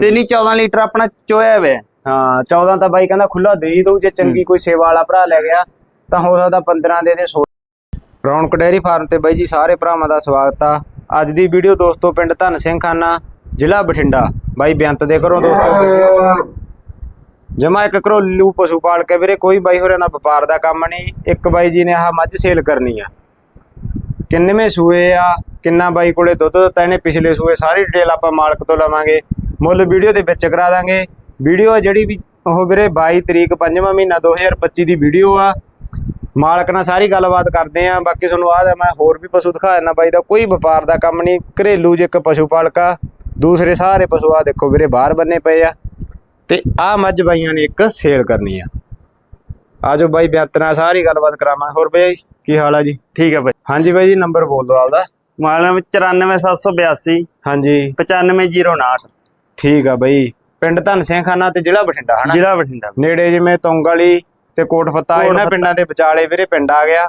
ਤੇ ਨਹੀਂ 14 ਲੀਟਰ ਆਪਣਾ ਚੋਇਆ ਵੇ ਹਾਂ। 14 ਤਾਂ ਬਾਈ ਕਹਿੰਦਾ ਖੁੱਲਾ ਦੇ ਹੀ ਦਊ ਜੇ ਚੰਗੀ ਕੋਈ ਸੇਵਾ ਵਾਲਾ ਭਰਾ ਲੈ ਗਿਆ ਤਾਂ ਹੋ ਸਕਦਾ 15 ਦੇ ਦੇ 16 ਰੌਣਕ ਡੇਅਰੀ ਫਾਰਮ ਤੇ ਬਾਈ ਜੀ ਸਾਰੇ ਭਰਾਵਾਂ ਦਾ ਸਵਾਗਤ ਆ। ਅੱਜ ਦੀ ਵੀਡੀਓ ਦੋਸਤੋ ਪਿੰਡ ਧੰਨ ਸਿੰਘ ਖਾਨਾ ਜ਼ਿਲ੍ਹਾ ਬਠਿੰਡਾ। ਬਾਈ ਬੇਅੰਤ ਦੇ ਘਰੋਂ ਦੋਸਤੋ। ਜਮਾ ਇੱਕ ਘਰੋਲੂ ਪਸ਼ੂ ਪਾਲ ਕੇ ਵੀਰੇ ਕੋਈ ਬਾਈ ਹੋਰਾਂ ਦਾ ਵਪਾਰ ਦਾ ਕੰਮ ਨਹੀਂ। ਇੱਕ ਬਾਈ ਜੀ ਨੇ ਆਹ ਮੱਝ ਸੇਲ ਕਰਨੀ ਆ। ਕਿੰਨਵੇਂ ਸੂਏ ਆ ਕਿੰਨਾ ਬਾਈ ਕੋਲੇ ਦੁੱਧ ਦਿੱਤਾ ਇਹਨੇ ਪਿਛਲੇ ਸੂਏ ਸਾਰੀ ਡਿਟੇਲ ਆਪਾਂ ਮਾਲਕ ਤੋਂ ਲਵਾਂਗੇ। ਮੁੱਲ ਵੀਡੀਓ ਦੇ ਵਿੱਚ ਕਰਾ ਦਾਂਗੇ। ਵੀਡੀਓ ਆ ਜਿਹੜੀ ਵੀ ਉਹ ਵੀਰੇ 22 ਤਰੀਕ 5ਵਾਂ ਮਹੀਨਾ 2025 ਦੀ ਵੀਡੀਓ ਆ। ਮਾਲਕ ਨਾਲ ਸਾਰੀ ਗੱਲਬਾਤ ਕਰਦੇ ਆ। ਬਾਕੀ ਤੁਹਾਨੂੰ ਆਹ ਮੈਂ ਹੋਰ ਵੀ ਪਸ਼ੂ ਦਿਖਾ ਦਿੰਦਾ ਬਾਈ ਦਾ। ਕੋਈ ਵਪਾਰ ਦਾ ਕੰਮ ਨਹੀਂ। ਘਰੇਲੂ ਜੇ ਇੱਕ ਪਸ਼ੂ ਪਾਲਕਾ ਦੂਸਰੇ ਸਾਰੇ ਪਸ਼ੂ ਆ ਦੇਖੋ ਵੀਰੇ ਬਾਹਰ ਬੰਨੇ ਪਏ ਆ। ਤੇ ਆ ਮੱਝ ਬਾਈਆਂ ਨੇ ਇੱਕ ਸੇਲ ਕਰਨੀ ਆ। ਆਜੋ ਬਾਈ ਬਿਆੰਤ ਨਾਲ ਸਾਰੀ ਗੱਲਬਾਤ ਕਰਾਵਾਂ ਹੋਰ ਬਾਈ ਕੀ ਹਾਲ ਆ ਜੀ? ਠੀਕ ਹੈ ਬਾਈ। ਹਾਂਜੀ ਬਾਈ ਜੀ ਨੰਬਰ ਬੋਲ ਦਿਓ ਆਪਦਾ। ਮਾਲਮ 94782 ਹਾਂਜੀ। 95059 ਠੀਕ ਆ ਬਾਈ। ਪਿੰਡ ਧੰਨ ਸਿੰਘ ਖਾਨਾ ਤੇ ਜ਼ਿਲ੍ਹਾ ਬਠਿੰਡਾ ਹਨਾ? ਜ਼ਿਲ੍ਹਾ ਬਠਿੰਡਾ। ਨੇੜੇ ਜਿਵੇਂ ਤੁੰਗ ਵਾਲੀ ਤੇ ਕੋਟ ਫੱਤਾ ਕੋਟ ਇਹਨਾਂ। ਪਿੰਡਾਂ ਦੇ ਵਿਚਾਲੇ ਵੀਰੇ ਪਿੰਡ ਆ ਗਿਆ।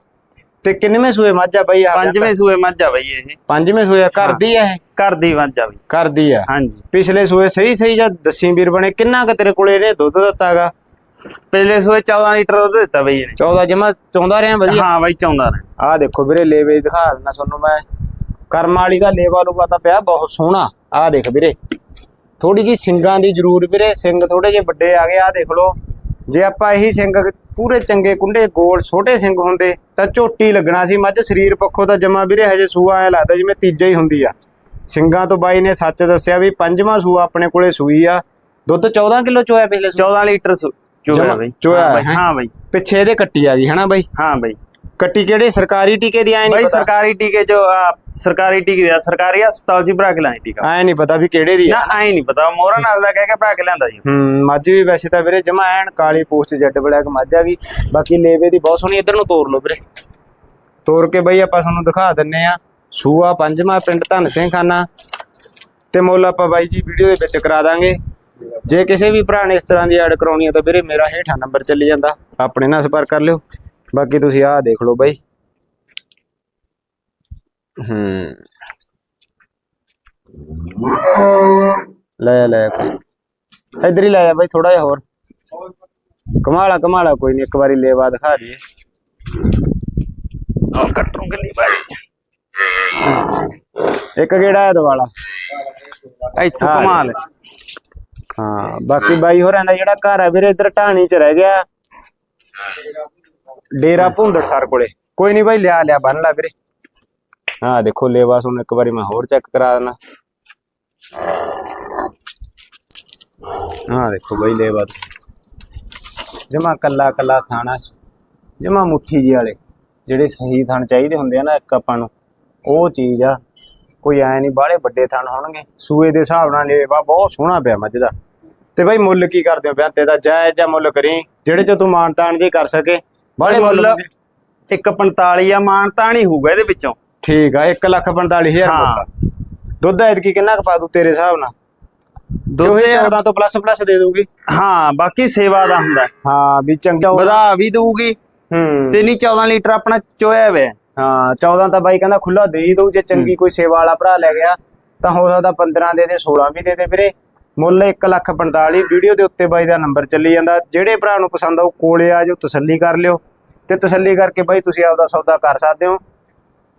ਤੇ ਕਿੰਨਵੇਂ ਸੂਏ ਮੱਝ ਆ ਬਾਈ ਆ ਪੰਜਵੇਂ ਸੂਏ ਮੱਝ ਆ ਬਈ ਇਹ। ਪੰਜਵੇਂ ਸੂਏ ਆ, ਘਰ ਦੀ ਆ ਇਹ? ਘਰ ਦੀ ਮੱਝ ਆ ਬਈ। ਘਰ ਦੀ ਆ। ਹਾਂਜੀ। ਪਿਛਲੇ ਸੂਏ ਸਹੀ ਸਹੀ ਜਾਂ ਦੱਸੀ ਵੀਰ ਬਣੇ? ਕਿੰਨਾ ਕੁ ਤੇਰੇ ਕੋਲੇ ਇਹਨੇ ਦੁੱਧ ਦਿੱਤਾਗਾ ਪਹਿਲੇ ਸੂਏ 14 ਲੀਟਰ ਦੁੱਧ ਦਿੱਤਾ ਬਈ ਇਹਨੇ। 14 ਜਮਾ ਚਾਹੁੰਦਾ ਰਿਹਾ ਵਧੀਆ। ਹਾਂ ਬਾਈ ਚਾਹੁੰਦਾ ਨੇ ਆਹ ਦੇਖੋ ਵੀਰੇ ਲੇਵੇ ਦਿਖਾ ਦਿੰਦਾ ਤੁਹਾਨੂੰ ਮੈਂ। ਕਰਮ ਵਾਲੀ ਦਾ ਲੇਵਾ ਲੂਗਾ ਤਾਂ ਪਿਆ ਬਹੁਤ ਸੋਹਣਾ। ਆਹ ਦੇਖ ਵੀਰੇ। ਥੋੜੀ ਜੀ ਸਿੰਗਾਂ ਦੀ ਜ਼ਰੂਰ ਵੀਰੇ ਸਿੰਗ ਥੋੜੇ ਜਿਹੇ ਵੱਡੇ ਆ ਗਏ ਆਹ ਦੇਖ ਲਓ। ਜੇ ਆਪਾਂ ਇਹੀ ਸਿੰਗ ਪੂਰੇ ਚੰਗੇ ਕੁੰਡੇ ਗੋਲ ਛੋਟੇ ਸਿੰਗ ਹੁੰਦੇ ਤਾਂ ਝੋਟੀ ਲੱਗਣਾ ਸੀ। ਮੱਝ ਸਰੀਰ ਪੱਖੋਂ ਤਾਂ ਜਮਾ ਵੀਰੇ ਹਜੇ ਸੂਆ ਐ ਲੱਗਦਾ ਜਿਵੇਂ ਤੀਜਾ ਹੀ ਹੁੰਦੀ ਆ। ਸਿੰਗਾਂ ਤੋਂ ਬਾਈ ਨੇ ਸੱਚ ਦੱਸਿਆ ਵੀ ਪੰਜਵਾਂ ਸੂਆ ਆਪਣੇ ਕੋਲੇ ਸੂਈ ਆ। ਦੁੱਧ 14 ਕਿਲੋ ਚੋਇਆ ਪਿਛਲੇ ਸੂਏ? 14 ਲੀਟਰ ਚੋਇਆ ਬਈ। ਚੋਇਆ ਹਾਂ ਬਈ ਹੈ। ਹਾਂ ਬਈ। ਪਿੱਛੇ ਇਹਦੇ ਕੱਟੀ ਆ ਗਈ ਹਨਾ ਬਾਈ? ਹਾਂ ਬਈ। ਕੱਟੀ ਕਿਹੜੇ? ਸਰਕਾਰੀ ਟੀਕੇ ਦੀ ਐ ਨਹੀਂ ਬਾਈ ਸਰਕਾਰੀ ਟੀਕੇ ਆ, ਸਰਕਾਰੀ ਟੀਕੇ ਦਾ ਸਰਕਾਰੀ ਹਸਪਤਾਲ ਜੀ ਭਰਾ ਕੇ ਲਾਈ ਟੀਕਾ। ਐ ਨਹੀਂ ਪਤਾ ਵੀ ਕਿਹੜੇ ਦੀ ਆ। ਨਾ ਆਈ ਨਹੀਂ ਪਤਾ ਮੋਹਰਾ ਨਾਲ ਦਾ ਕਹਿ ਕੇ ਭਰਾ ਕੇ ਲਿਆਂਦਾ ਜੀ ਹੂੰ ਮੱਝ ਵੀ ਵੈਸੇ ਤਾਂ ਵੀਰੇ ਜਮਾ ਐਨ ਕਾਲੀ ਪੋਸਟ ਜੱਟ ਬਲੈਕ ਮੱਝ ਆ ਗਈ। ਬਾਕੀ ਲੇਵੇ ਦੀ ਬਹੁਤ ਸੋਹਣੀ ਇੱਧਰ ਨੂੰ ਤੋੜ ਲਓ ਵੀਰੇ। ਤੋੜ ਕੇ ਬਈ ਆਪਾਂ ਤੁਹਾਨੂੰ ਦਿਖਾ ਦਿੰਨੇ ਆ। ਸੂਆ ਪੰਜਵਾਂ ਪਿੰਡ ਧੰਨ ਸਿੰਘ ਖਾਨਾ। ਤੇ ਮੁੱਲ ਆਪਾਂ ਬਾਈ ਜੀ ਵੀਡੀਓ ਦੇ ਵਿੱਚ ਕਰਾ ਦਾਂਗੇ। ਜੇ ਕਿਸੇ ਵੀ ਭਰਾ ਨੇ ਇਸ ਤਰ੍ਹਾਂ ਦੀ ਐਡ ਕਰਾਉਣੀ ਆ ਤਾਂ ਵੀਰੇ ਮੇਰਾ ਹੇਠਾਂ ਨੰਬਰ ਚੱਲੀ ਜਾਂਦਾ। ਆਪਣੇ ਨਾਲ ਸੰਪਰਕ ਕਰ ਲਿਓ। ਬਾਕੀ ਤੁਸੀਂ ਆਹ ਦੇਖ ਲਓ ਬਾਈ। ਹੂੰ। ਲੈ ਲੈ ਕੋਈ। ਇਧਰ ਹੀ ਲੈ ਜਾ ਬਾਈ ਥੋੜਾ ਜਿਹਾ ਹੋਰ। ਕਮਾਲਾ ਕਮਾਲਾ ਕੋਈ ਨਹੀਂ ਇੱਕ ਵਾਰੀ ਲੇਵਾ ਦਿਖਾ ਦਈਏ। ਉਹ ਕੱਟੂ ਗਲੀ ਬਾਈ। ਇੱਕ ਕਿਹੜਾ ਹੈ ਦਵਾਲਾ ਇੱਥੋਂ। ਕਮਾਲ ਹਾਂ। ਬਾਕੀ ਬਾਈ ਹੋਰਾਂ ਦਾ ਜਿਹੜਾ ਘਰ ਹੈ ਵੀਰੇ ਇੱਧਰ ਢਾਣੀ ਚ ਰਹਿ ਗਿਆ। ਡੇਰਾ ਭੁੰਦੜ ਸਰ ਕੋਲੇ। ਕੋਈ ਨਹੀਂ ਬਾਈ ਲਿਆ ਲਿਆ ਬੰਨ ਲੈ ਵੀਰੇ। ਹਾਂ ਦੇਖੋ ਲੇਵਾ ਸੁਣ ਇੱਕ ਵਾਰੀ ਮੈਂ ਹੋਰ ਚੈੱਕ ਕਰਾ ਦੇਣਾ ਹਾਂ ਦੇਖੋ ਬਾਈ ਲੇਵਾ। ਜਮਾ ਕੱਲਾ ਕੱਲਾ ਥਾਣਾ ਜਮਾ ਮੁੱਠੀ ਜੀ ਵਾਲੇ ਜਿਹੜੇ ਸਹੀ ਥਣ ਚਾਹੀਦੇ ਹੁੰਦੇ ਆ ਨਾ ਇੱਕ ਆਪਾਂ ਨੂੰ ਉਹ ਚੀਜ਼ ਆ। ਕੋਈ ਐ ਨਹੀਂ ਬਾਹਲੇ ਵੱਡੇ ਥਣ ਹੋਣਗੇ। ਸੂਏ ਦੇ ਹਿਸਾਬ ਨਾਲ ਲੇਵਾ ਬਹੁਤ ਸੋਹਣਾ ਪਿਆ ਮੱਝ ਦਾ। ਤੇ ਬਾਈ ਮੁੱਲ ਕੀ ਕਰਦੇ ਹੋ ਬਿਆੰਤੇ ਦਾ ਜਾਇਜ਼ ਜਾਂ ਮੁੱਲ ਕਰੀ? ਜਿਹੜੇ ਚ ਤੂੰ ਮਾਨਤਾਨ ਜੇ ਕਰ ਸਕੇ ਬਾਹਲੇ ਮੁੱਲ ਮੁੱਲ 145 ਆ ਮਾਨਤਾ ਨਹੀਂ ਹੋਊਗਾ ਇਹਦੇ ਵਿੱਚੋਂ। ਠੀਕ ਆ 145000 ਹਾਂ। ਮੁੱਲ ਦੁੱਧ ਐਤਕੀ ਕਿੰਨਾ ਕੁ ਪਾ ਦੂ ਤੇਰੇ ਹਿਸਾਬ ਨਾਲ? ਦੁੱਧ ਯਾਰ- 14 ਤੋਂ ਪਲੱਸ ਪਲੱਸ ਦੇ ਦੂਗੀ ਹਾਂ ਬਾਕੀ ਸੇਵਾ ਦਾ ਹੁੰਦਾ। ਹਾਂ ਵੀ ਚੰਗਾ। ਵਧਾ ਵੀ ਦਊਗੀ। ਹੂੰ। ਤੇ ਨਹੀਂ 14 ਲੀਟਰ ਆਪਣਾ ਚੋਇਆ ਵੇ। ਹਾਂ 14 ਤਾਂ ਬਾਈ ਕਹਿੰਦਾ ਖੁੱਲਾ ਦੇ ਹੀ ਦਊ ਜੇ ਚੰਗੀ ਕੋਈ ਸੇਵਾ ਵਾਲਾ ਭਰਾ ਲੈ ਗਿਆ ਤਾਂ ਹੋ ਸਕਦਾ 15 ਦੇ ਦੇ 16 ਵੀ ਦੇ ਦੇ ਵੀਰੇ। ਮੁੱਲ 1,45 ਵੀਡੀਓ ਦੇ ਉੱਤੇ ਬਾਈ ਦਾ ਨੰਬਰ ਚੱਲੀ ਜਾਂਦਾ। ਜਿਹੜੇ ਭਰਾ ਨੂੰ ਪਸੰਦ ਆਊ ਕੋਲੇ ਆ ਜਾਓ ਤਸੱਲੀ ਕਰ ਲਿਓ। ਤੇ ਤਸੱਲੀ ਕਰਕੇ ਬਾਈ ਤੁਸੀਂ ਆਪਦਾ ਸੌਦਾ ਕਰ ਸਕਦੇ ਹੋ।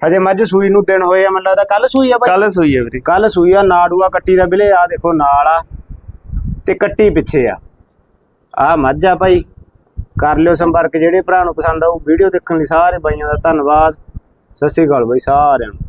ਹਜੇ ਮੱਝ ਸੂਈ ਨੂੰ ਦਿਨ ਹੋਏ ਆ ਮੈਨੂੰ ਲੱਗਦਾ ਕੱਲ ਸੂਈ ਆ ਬਾਈ। ਕੱਲ ਸੂਈ ਹੈ ਵੀਰੇ। ਕੱਲ ਸੂਈ ਆ ਨਾੜੂਆ ਕੱਟੀ ਦਾ ਵੀਰੇ ਆ ਦੇਖੋ ਨਾਲ ਆ ਤੇ ਕੱਟੀ ਪਿੱਛੇ ਆ। ਆ ਮੱਝ ਆ ਭਾਈ ਕਰ ਲਿਓ ਸੰਪਰਕ ਜਿਹੜੇ ਭਰਾ ਨੂੰ ਪਸੰਦ ਆਊ ਵੀਡੀਓ ਦੇਖਣ ਲਈ ਸਾਰੇ ਬਾਈਆਂ ਦਾ ਧੰਨਵਾਦ। ਸਤਿ ਸ੍ਰੀ ਅਕਾਲ ਬਾਈ ਸਾਰਿਆਂ ਨੂੰ।